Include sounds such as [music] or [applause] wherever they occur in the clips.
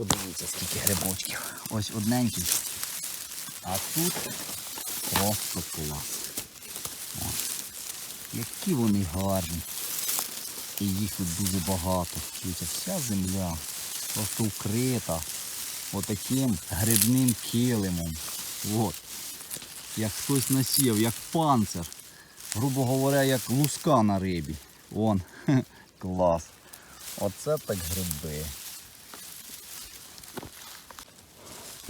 Подивіться, скільки грибочків. Ось одненький. А тут просто клас. Які вони гарні. І їх тут дуже багато. Дивіться, вся земля просто вкрита отаким грибним килимом. От. Як хтось насів, як панцир. Грубо говоря, як луска на рибі. Вон, [laughs] клас. Оце так гриби.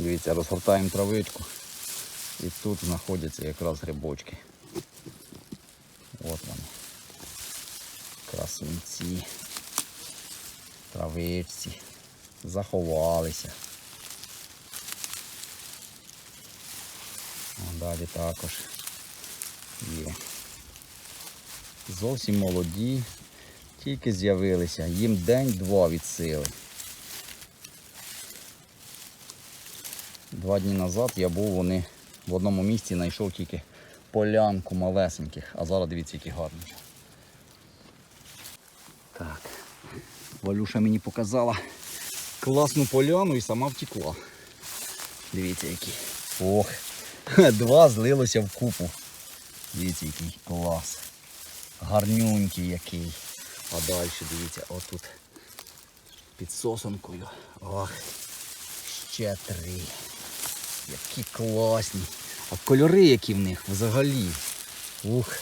Дивіться, розгортаємо травичку. І тут знаходяться якраз грибочки. От вони. Красунці. Травичці. Заховалися. А далі також є. Зовсім молоді, тільки з'явилися. Їм день-два від сили. Два дні назад я був вони в одному місці знайшов тільки полянку малесеньких, а зараз дивіться, які гарні. Так. Валюша мені показала класну поляну і сама втекла. Дивіться які. Ох, [laughs] два злилося в купу. Дивіться, який клас. Гарнюнький який. А далі дивіться, отут під сосонкою. Ох, ще три. Які класні. А кольори які в них взагалі. Ух.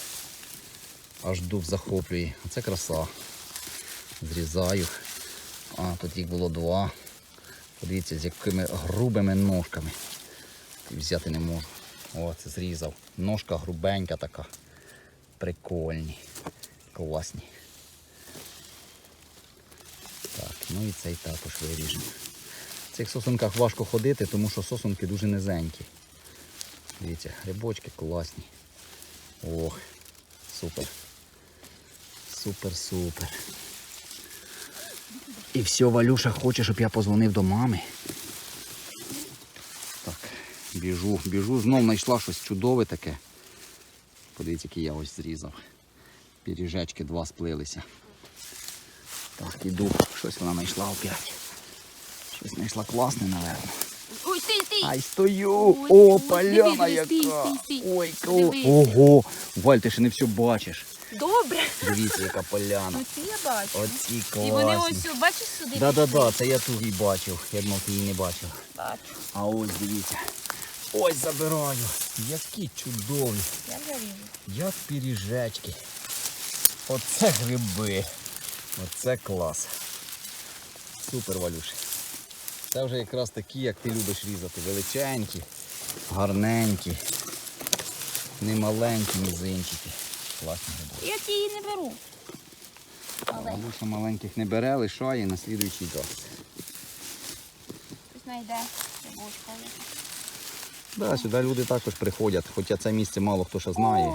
Аж дух захоплює. Оце краса. Зрізаю. А, тут їх було два. Подивіться, з якими грубими ножками. Взяти не можу. О, це зрізав. Ножка грубенька така. Прикольні. Класні. Так, ну і цей також виріжемо. Цих сосунках важко ходити, тому що сосунки дуже низенькі. Дивіться, грибочки класні. Ох, супер. Супер-супер. І все, Валюша хоче, щоб я позвонив до мами. Так, біжу, біжу, знов знайшла щось чудове таке. Подивіться, який я ось зрізав. Піріжечки два сплилися. Так, іду. Щось вона знайшла опять. Щось знайшла класне, напевно. Ой, стій, стій. Ай, стою! Ой, О, ой, поляна диви, диви, яка! стій, стій, стій. Ой. Дивись. Ого! Валь, ти ще не все бачиш. Добре. Дивіться, яка поляна. Оці я бачу. Оці І вони класні. ось, бачиш сюди? Да-да-да, це я тут її бачив. Я думав, ти її не бачив. Бачу. А ось дивіться. Ось забираю. Які чудові. Я вже. Як піріжечки. Оце гриби. Оце клас. Супер, Валюш. Це вже якраз такі, як ти любиш різати. Величенькі, гарненькі, не маленькі, мізинчики. Класні. Я ті її не беру. Але Валюша маленьких не бере, лишає на слідуючий час. хтось знайде. Да, сюди люди також приходять, хоча це місце мало хто ще знає.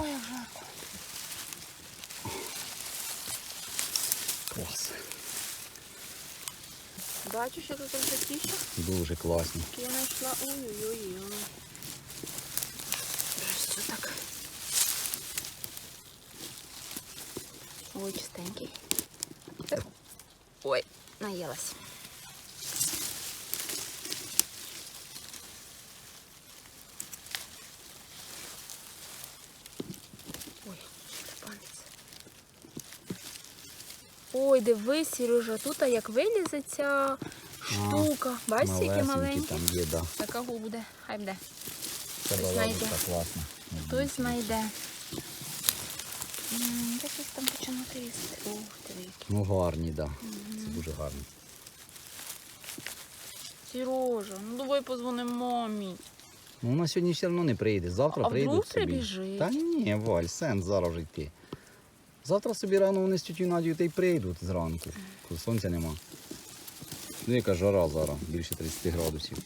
Бачу, що тут вже тіше. Дуже класні. Я знайшла. Ой-ой-ой. Що так? Ой, чистенький. Ой, наїлась. Ой, дивись, Сережа, тут як вилізе ця штука. Бачиш, які маленькі. там є, да. Така буде, хай буде. Це Хтось знайде. класна. Хтось знайде. М, Та щось там починати різати. Ух, диви які. Ну гарні, так. Да. Це дуже гарні. Сережа, ну давай позвонимо мамі. Ну вона сьогодні все одно не прийде. Завтра А прийдуть вдруг собі. прибіжить? Та ні, Валь, сенс зараз вже йти. Завтра собі рано вони з тітю Надією та й прийдуть зранку, коли сонця нема. Ну яка жара зараз, більше 30 градусів.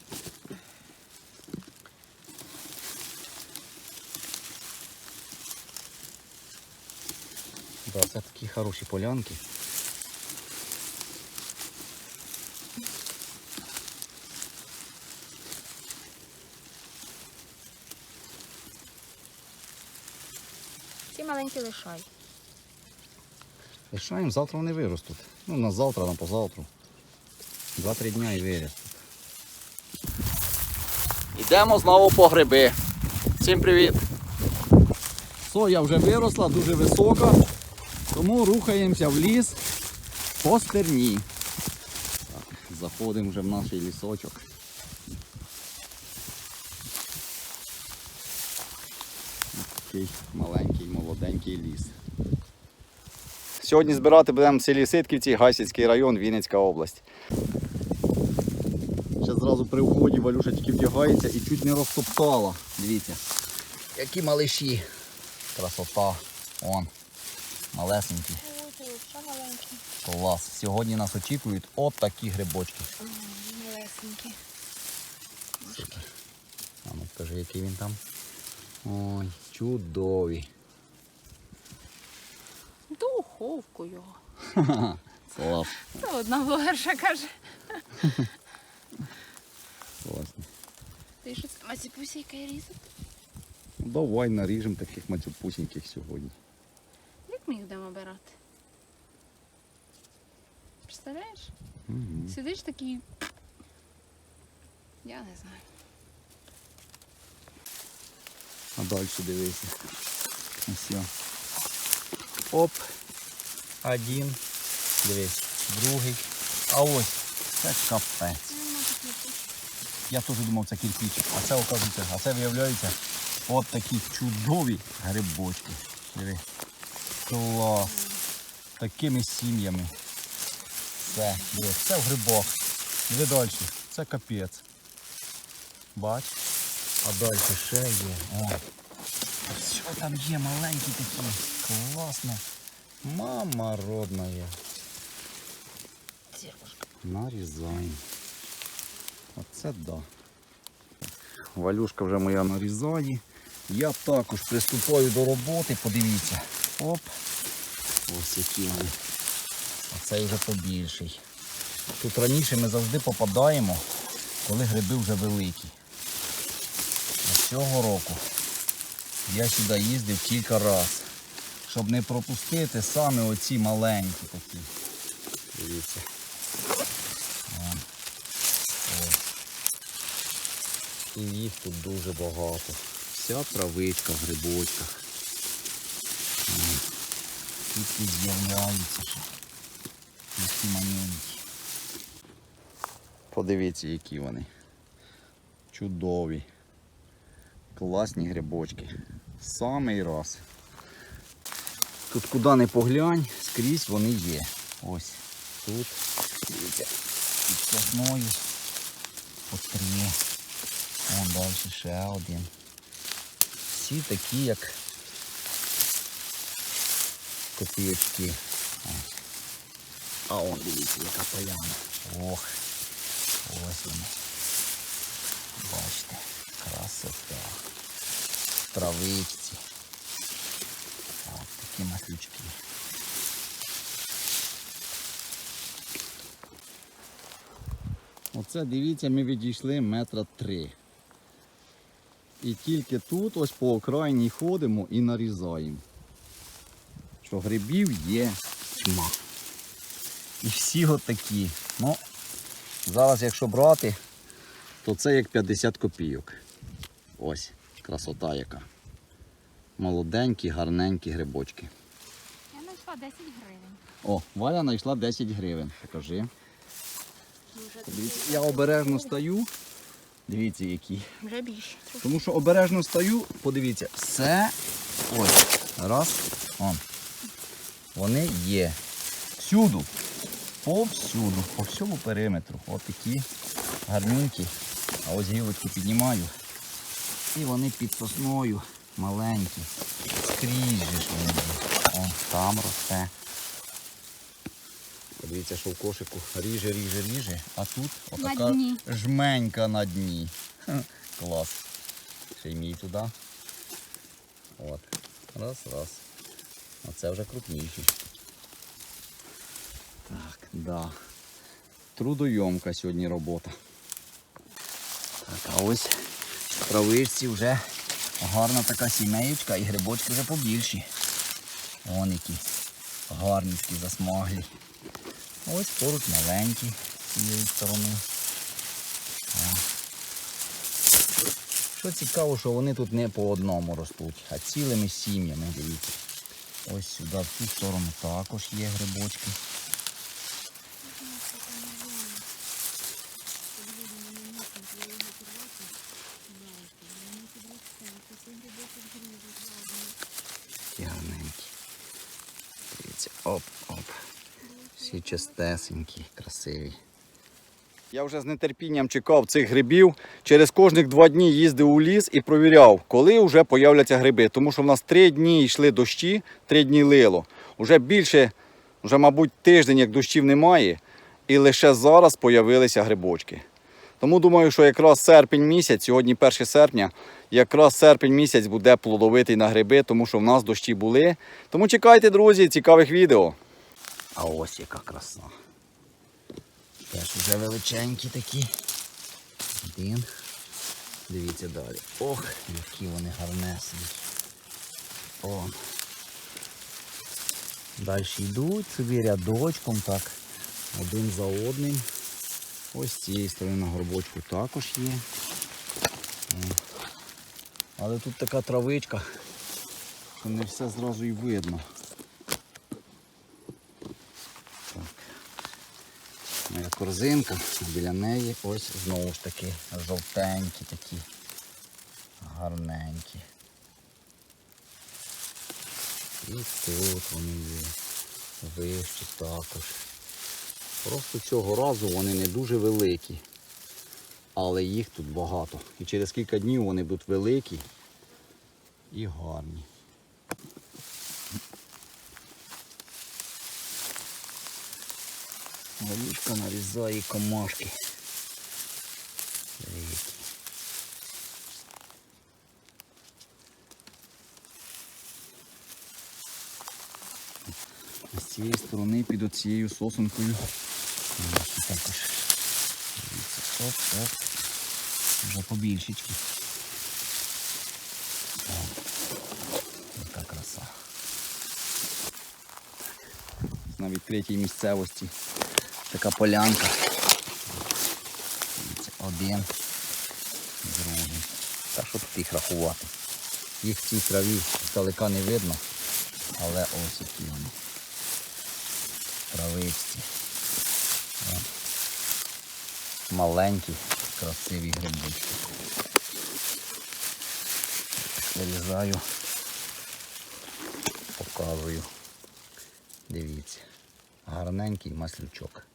Да, це такі хороші полянки. Ці маленькі лишай. Лишаємо, завтра вони виростуть. Ну, на завтра, на позавтра. Два-три дня і виростуть. Йдемо знову по гриби. Всім привіт! Соя вже виросла, дуже висока, тому рухаємося в ліс по стерні. Так, заходимо вже в наш лісочок. Такий маленький, молоденький ліс. Сьогодні збирати будемо в селі Ситківці, Гайсицький район, Вінницька область. Ще зразу при вході Валюша тільки вдягається і чуть не розтоптала. Дивіться. Які малиші. Красота. Вон. Малесенькі. Клас. Сьогодні нас очікують от такі грибочки. Малесенький. Супер. А ну скажи, який він там. Ой, чудові. Духовку його. [laughs] Клас. Це одна блогерша каже. Класно. Ти що це масіпусійка різати? Давай наріжемо таких мацюпусіньких сьогодні. Як ми їх будемо обирати? Представляєш? Угу. Сидиш такий. Я не знаю. А далі дивися. Ось. Оп. Один. Дивись. Другий. А ось. Це капець. Я теж думав, це кирпич. А це оказується, а це виявляється от такі чудові грибочки. Диви. Клас. Такими сім'ями. Все, диви, це в грибах. Диви далі. Це капець. Бач? А далі ще є. О. Що там є маленькі такі? Класно. Мама родна. Нарізаємо. Оце да. Валюшка вже моя нарізає. Я також приступаю до роботи, подивіться. Оп. Ось які вони. А цей вже побільший. Тут раніше ми завжди попадаємо, коли гриби вже великі. А цього року я сюди їздив кілька разів, щоб не пропустити саме оці маленькі такі. Дивіться. Ось. І їх тут дуже багато. Вся травичка в грибочках. Тільки з'являються ще. Такі маленькі. Подивіться, які вони. Чудові. Класні грибочки. Самий раз. Тут куди не поглянь, скрізь вони є. Ось тут. Дивіться. Під сосною. По три. Вон далі ще один. Всі такі, як копійочки. А он дивіться, яка поляна. Ох. Ось вони. Бачите, красота. От маслючки. Оце дивіться, ми відійшли метра три. І тільки тут ось по окраїні ходимо і нарізаємо. Що грибів є тьма. І всі отакі. Ну, зараз якщо брати, то це як 50 копійок. Ось, красота яка. Молоденькі, гарненькі грибочки. Знайшла 10 гривень. О, Валя знайшла 10 гривень. Покажи. Дивіться, я обережно стою. Дивіться, які. Вже більше. Тому що обережно стою, подивіться, все ось. Раз. Он. Вони є. Всюду. Повсюду, по всьому периметру. Ось такі гарненькі. А ось гілочки піднімаю. І вони під сосною маленькі. Скрізь же ж вони О, там росте. Подивіться, що в кошику ріже, ріже, ріже, а тут отака жменька на дні. Ха, Клас. Ще й мій туди. От. Раз, раз. А це вже крупніші. Так, да. Трудойомка сьогодні робота. Так, а ось в травичці вже гарна така сімеєчка і грибочки вже побільші. Вон які гарніші, засмаглі. Ось поруч маленькі з цієї сторони. Що цікаво, що вони тут не по одному ростуть, а цілими сім'ями, дивіться. Ось сюди, в ту сторону також є грибочки. Такі гарненькі. Дивіться, оп-оп. Всі чистесенькі, красиві. Я вже з нетерпінням чекав цих грибів. Через кожних два дні їздив у ліс і провіряв, коли вже появляться гриби. Тому що в нас три дні йшли дощі, три дні лило. Уже більше, вже, мабуть, тиждень, як дощів немає, і лише зараз появилися грибочки. Тому думаю, що якраз серпень місяць, сьогодні 1 серпня, якраз серпень місяць буде плодовитий на гриби, тому що в нас дощі були. Тому чекайте, друзі, цікавих відео. А ось яка краса. Теж вже величенькі такі. Один. Дивіться далі. Ох, які вони гарнесенькі. О. Далі йдуть собі рядочком так. Один за одним. Ось з цієї сторони на горбочку також є. Але тут така травичка, що не все зразу і видно. Так. Моя корзинка, біля неї ось знову ж таки жовтенькі такі, гарненькі. І тут вони є, вище також. Просто цього разу вони не дуже великі, але їх тут багато. І через кілька днів вони будуть великі і гарні. Валючка нарізає комашки. А з цієї сторони під оцією сосункою. Також. Дивіться, оп, оп. Вже побільшечки. Яка краса. Навіть третій місцевості така полянка. Дивіться, один, другий. Та що тут їх рахувати? Їх в цій траві здалека не видно, але ось які вони. Травичці. Маленькі, красиві грибочки. Вирізаю, показую. Дивіться. Гарненький маслючок.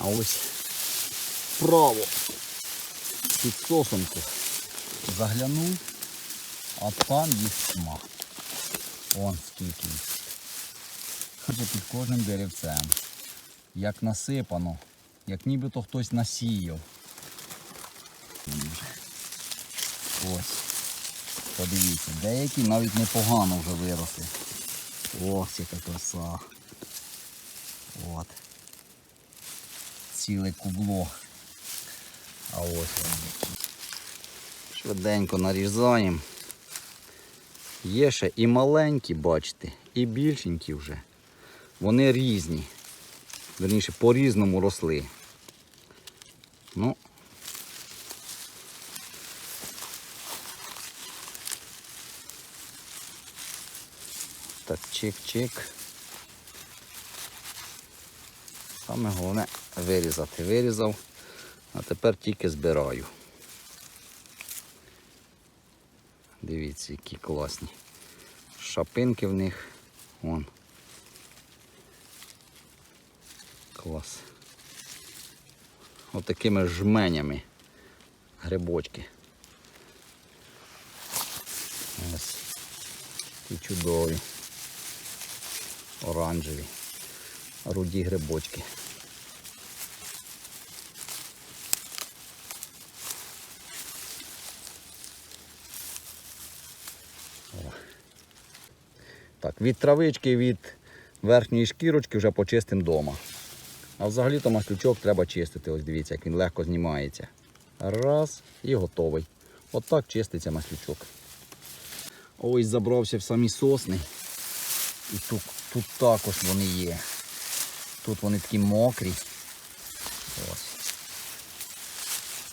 А ось вправо під сосонку заглянув, а там їх тьма. Вон скільки. Хоча під кожним деревцем. Як насипано, як нібито хтось насіяв. Ось. Подивіться, деякі навіть непогано вже виросли. Ось яка краса. От. Ціле кубло. А ось вони. Швиденько нарізаємо. Є ще і маленькі, бачите, і більшенькі вже. Вони різні. Верніше, по-різному росли. Ну, Так, чик-чик. Саме головне вирізати. Вирізав, а тепер тільки збираю. Дивіться, які класні. Шапинки в них. Вон. Клас. Отакими жменями грибочки. Ось. І чудові оранжеві, руді грибочки. Так, від травички, від верхньої шкірочки вже почистимо вдома. А взагалі-то маслючок треба чистити. Ось дивіться, як він легко знімається. Раз і готовий. Отак чиститься маслючок. Ось забрався в самі сосни. І тут, тут також вони є. Тут вони такі мокрі. Ось.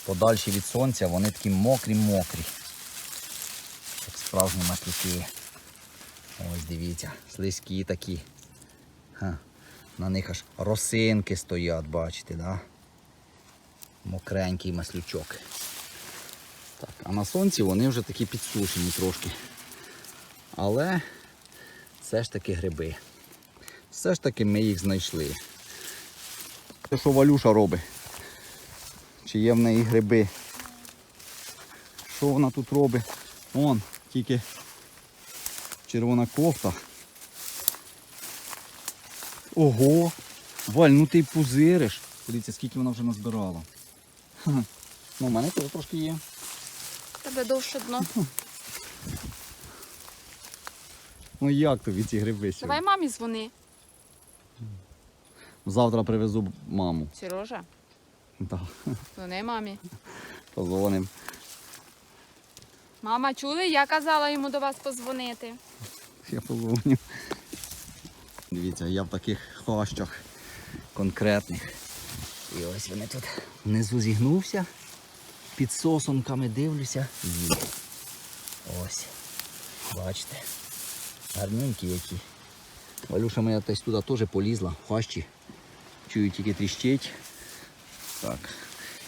подальші від сонця, вони такі мокрі-мокрі. Як справжні маслюки. Ось дивіться, слизькі такі. Ха. На них аж росинки стоять, бачите, да? Мокренький маслючок. Так, а на сонці вони вже такі підсушені трошки. Але все ж таки гриби. Все ж таки ми їх знайшли. Це що Валюша робить? Чи є в неї гриби? Що вона тут робить? Вон, тільки червона кофта. Ого! Валь, ну ти пузириш. Дивіться, скільки вона вже назбирала. Ха. Ну, у мене теж трошки є. Тебе довше дно. Ну як тобі ці гриби сьогодні? Давай мамі дзвони. Завтра привезу маму. Сережа, Да. дзвони мамі. Позвоним. Мама, чули? Я казала йому до вас позвонити. Я позвоню. Дивіться, я в таких хащах конкретних. І ось вони тут внизу зігнувся. Під сосонками дивлюся. Є. Ось. Бачите. Гарненькі які. Валюша моя десь туди теж полізла, в хащі. Чую тільки тріщить. Так.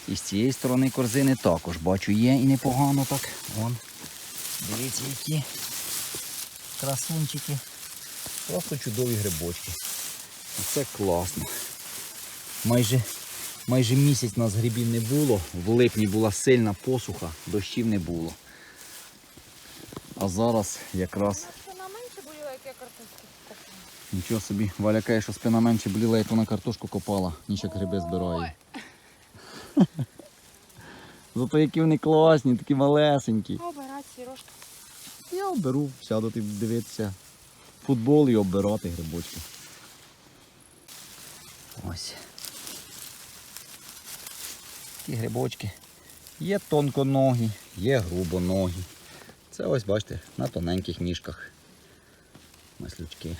І з цієї сторони корзини також бачу є і непогано так. Вон. Дивіться, які красунчики. Просто чудові грибочки. Це класно. Майже, майже місяць у нас грибів не було. В липні була сильна посуха, дощів не було. А зараз якраз Вона менше боліла, як я картошку копала. Нічого собі. Валя каже, що спина менше боліла, як вона картошку копала, ніж як гриби збирає. [laughs] Зато які вони класні, такі малесенькі. Обирать, Сережка. Я оберу, сяду ти дивитися футбол і оббирати грибочки. Ось. Такі грибочки. Є тонконогі, є грубоногі. Це ось, бачите, на тоненьких ніжках. Маслючки.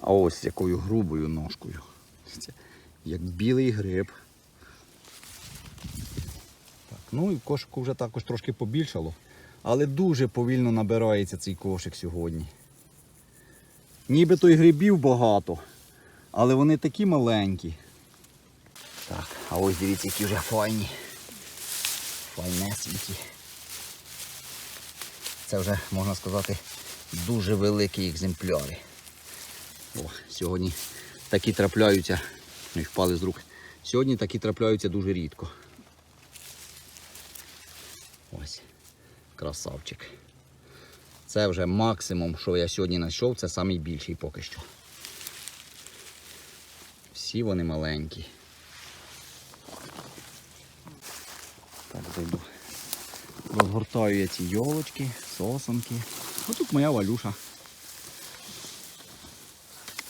А ось якою грубою ножкою. Як білий гриб. Так, ну і в кошику вже також трошки побільшало, але дуже повільно набирається цей кошик сьогодні. Нібито і грибів багато, але вони такі маленькі. Так, а ось дивіться, які вже файні. Файнесенькі. Це вже, можна сказати, дуже великі екземпляри. О, сьогодні такі трапляються, ну, впали з рук. Сьогодні такі трапляються дуже рідко. Ось, красавчик. Це вже максимум, що я сьогодні знайшов, це найбільший поки що. Всі вони маленькі. Так, зайду. Розгортаю я ці йолочки, сосонки. Ось тут моя валюша.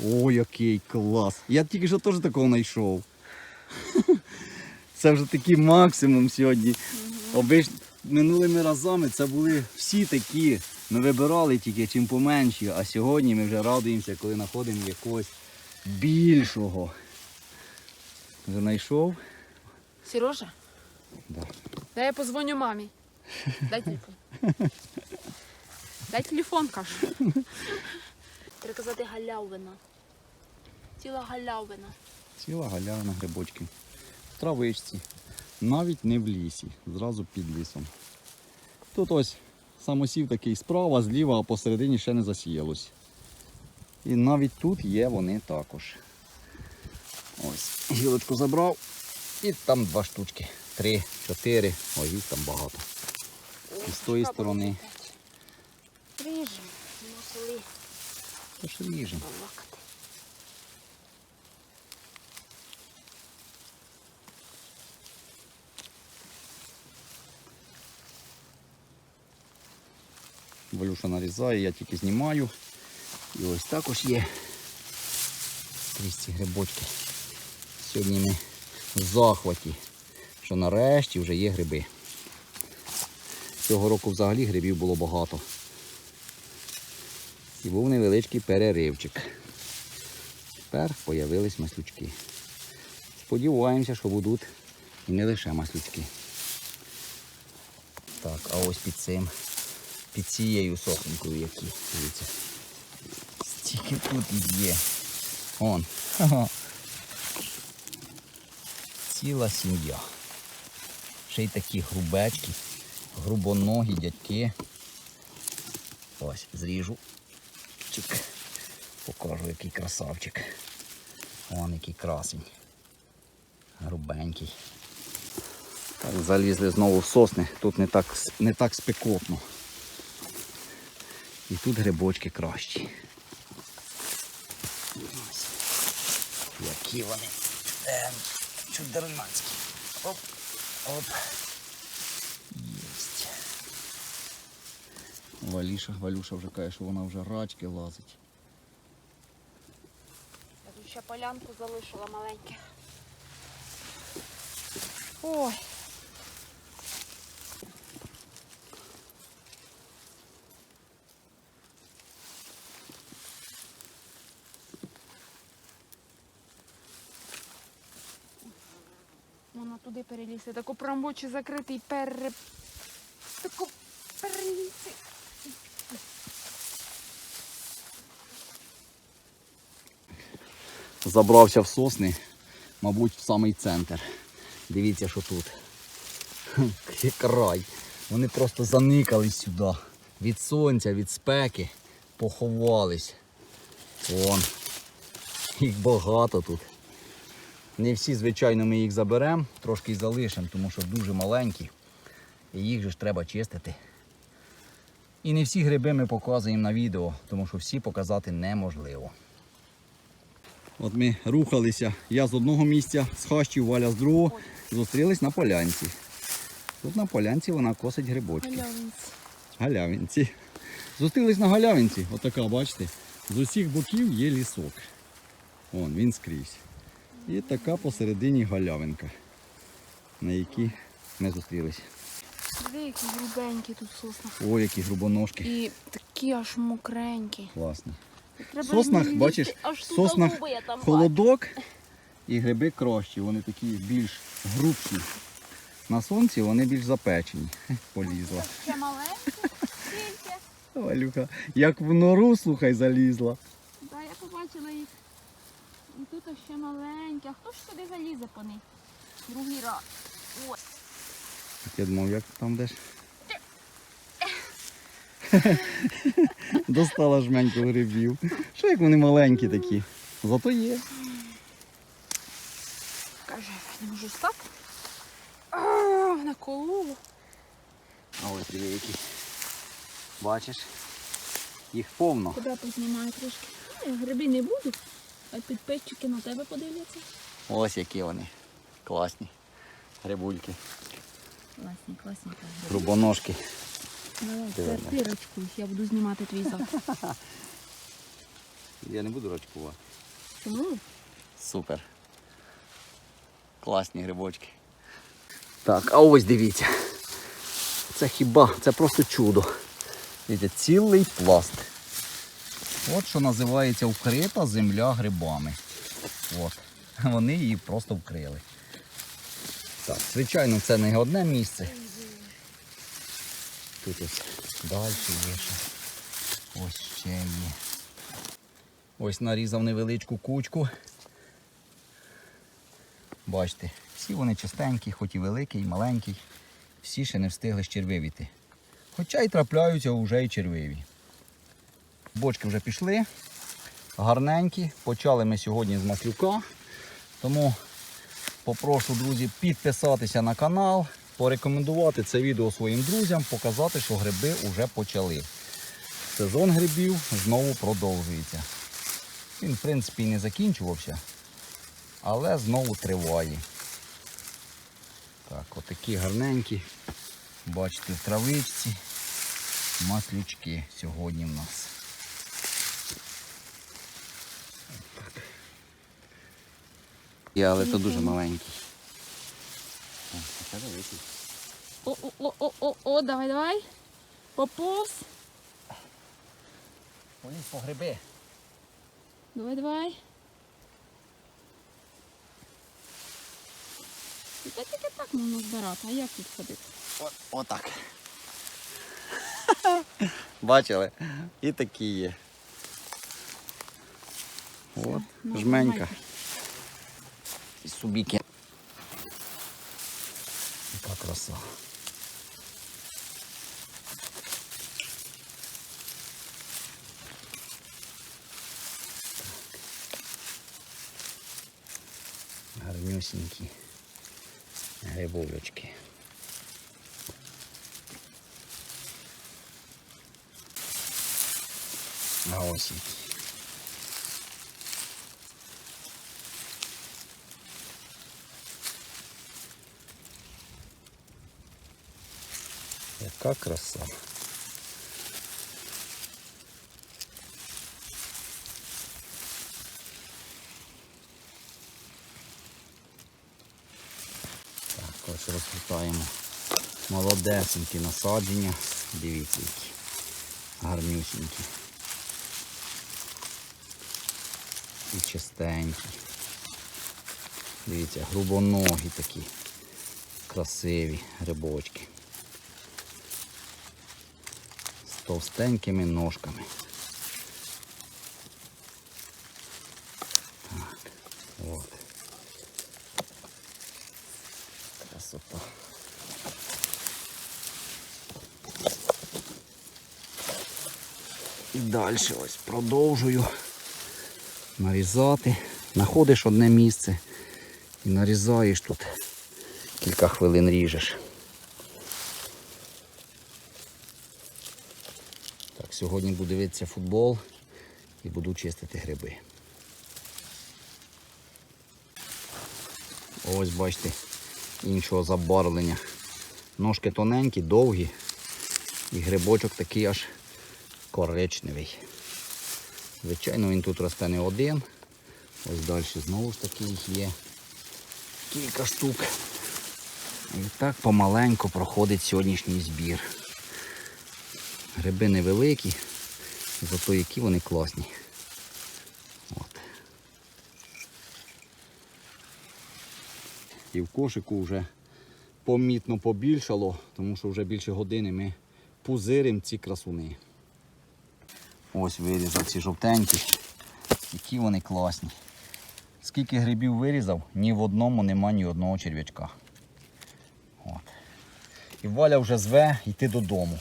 О, який клас! Я тільки що теж такого знайшов. Це вже такий максимум сьогодні. Обич... Минулими разами це були всі такі. Ми вибирали тільки чим поменші, а сьогодні ми вже радуємося, коли знаходимо якогось більшого. Вже знайшов? Сережа, Да. дай я позвоню мамі. Дай телефон. Дай телефон, кажу. Треба казати галявина. Ціла галявина. Ціла галяна грибочки. В травичці. Навіть не в лісі, зразу під лісом. Тут ось самосів такий справа, зліва, а посередині ще не засіялось. І навіть тут є вони також. Ось, гілочку забрав. І там два штучки. Три, чотири. Ой, їх там багато. І з тої сторони. Ріжемо. Мусили Тож ріжемо. Валюша нарізає, я тільки знімаю. І ось також є крізь ці грибочки. Сьогодні ми в захваті, що нарешті вже є гриби. Цього року взагалі грибів було багато. І був невеличкий переривчик. Тепер появились маслючки. Сподіваємося, що будуть і не лише маслючки. Так, а ось під цим, під цією сохненькою які. Дивіться. Стільки тут є. Он. [laughs] Ціла сім'я. Ще й такі грубечки, грубоногі дядьки. Ось, зріжу. Чик. Покажу, який красавчик. Вон який красень. Грубенький. Так, залізли знову в сосни. Тут не так, не так спекотно. І тут грибочки кращі. Ось. Які вони е, чудернацькі. Оп, оп. Валіша, Валюша вже каже, що вона вже рачки лазить. Я тут ще полянку залишила маленьке. Ой. Вона туди перелізти. Тако промочі закритий пере... Тако перелізти. Забрався в сосни, мабуть, в самий центр. Дивіться, що тут. Край. Вони просто заникались сюди. Від сонця, від спеки. Поховались. Вон. Їх багато тут. Не всі, звичайно, ми їх заберемо, трошки залишимо, тому що дуже маленькі. І їх же ж треба чистити. І не всі гриби ми показуємо на відео, тому що всі показати неможливо. От ми рухалися, я з одного місця, з хащів, Валя з другого, зустрілись на полянці. Тут на полянці вона косить грибочки. Галявинці. Галявинці. Зустрілись на галявинці, отака, бачите, з усіх боків є лісок. Вон, він скрізь. І така посередині галявинка, на якій ми зустрілись. Диви, які грубенькі тут сосна. О, які грубоножки. І такі аж мокренькі. Класні. Треба В соснах, бачиш, в соснах там холодок і гриби кращі, вони такі більш грубші. На сонці вони більш запечені. [laughs] Полізла. Ще маленькі, тільки. Валюха, як в нору, слухай, залізла. Да, я побачила їх. І тут ще маленькі. А хто ж сюди залізе по них? Другий раз. Ось. Я думав, як там деш? [laughs] Достала жменьку грибів. Що як вони маленькі такі? Зато є. Каже, не можу стати. А, накололо. А ось диви які. Бачиш? Їх повно. Куди познімаю трошки? Гриби не буду. А підписчики на тебе подивляться. Ось які вони. Класні. Грибульки. Класні, класні. Грубоножки. Давай, ти рачкуй, я буду знімати твій зад. [laughs] Я не буду рачкувати. Чому? Супер. Класні грибочки. Так, а ось дивіться. Це хіба, це просто чудо. Дивіться, цілий пласт. От що називається вкрита земля грибами. От. Вони її просто вкрили. Так, звичайно, це не одне місце. Тут далі є ще. Ось ще є. Ось нарізав невеличку кучку. Бачите, всі вони чистенькі, хоч і великий, і маленький. Всі ще не встигли щервивіти. Хоча й трапляються вже і червиві. Бочки вже пішли. Гарненькі. Почали ми сьогодні з маслюка. Тому попрошу, друзі, підписатися на канал, порекомендувати це відео своїм друзям, показати, що гриби вже почали. Сезон грибів знову продовжується. Він, в принципі, не закінчувався, але знову триває. Так, отакі гарненькі. Бачите, в травичці маслючки сьогодні в нас. Є, але то дуже маленький. Це великий. О, о, о, о, о, о, давай, давай. Поповз. Поліз по гриби. Давай, давай. Та тільки так можна збирати, а як тут ходити? От, отак. [laughs] Бачили? І такі є. От, жменька. І субіки. 들었어. 아, 음료 신기. 해보 올려줄게. 아오 신기. Яка краса. Так, ось розплутаємо молодесенькі насадження. Дивіться, які гарнюсінькі. І чистенькі. Дивіться, грубоногі такі. Красиві грибочки. З товстенькими ножками. Так, от. Красота. І далі ось продовжую нарізати. Знаходиш одне місце і нарізаєш тут. Кілька хвилин ріжеш. Сьогодні буду дивитися футбол і буду чистити гриби. Ось бачите, іншого забарвлення. Ножки тоненькі, довгі, і грибочок такий аж коричневий. Звичайно, він тут росте не один. Ось далі знову ж таки їх є кілька штук. І так помаленьку проходить сьогоднішній збір. Гриби невеликі, зато які вони класні. От. І в кошику вже помітно побільшало, тому що вже більше години ми пузиримо ці красуни. Ось вирізав ці жовтенькі. Які вони класні. Скільки грибів вирізав, ні в одному нема ні одного черв'ячка. От. І Валя вже зве йти додому.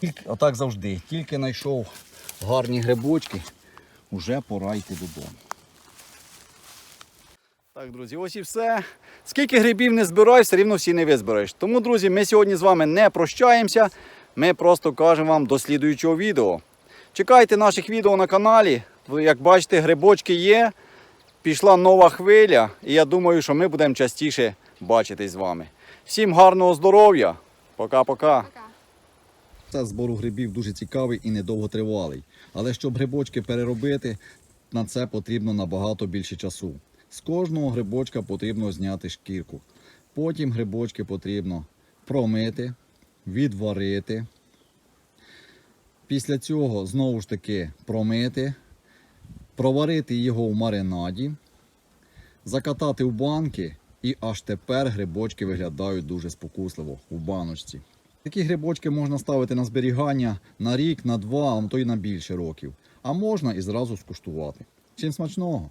Тільки, отак завжди. Тільки знайшов гарні грибочки, вже пора йти додому. Так, друзі, ось і все. Скільки грибів не збирай, все рівно всі не визбереш. Тому, друзі, ми сьогодні з вами не прощаємося. Ми просто кажемо вам до слідуючого відео. Чекайте наших відео на каналі. Як бачите, грибочки є. Пішла нова хвиля, і я думаю, що ми будемо частіше бачитись з вами. Всім гарного здоров'я. Пока-пока. Процес збору грибів дуже цікавий і недовготривалий. Але щоб грибочки переробити, на це потрібно набагато більше часу. З кожного грибочка потрібно зняти шкірку. Потім грибочки потрібно промити, відварити. Після цього знову ж таки промити, проварити його в маринаді, закатати в банки, і аж тепер грибочки виглядають дуже спокусливо у баночці. Такі грибочки можна ставити на зберігання на рік, на два, а то й на більше років. А можна і зразу скуштувати. Чим смачного?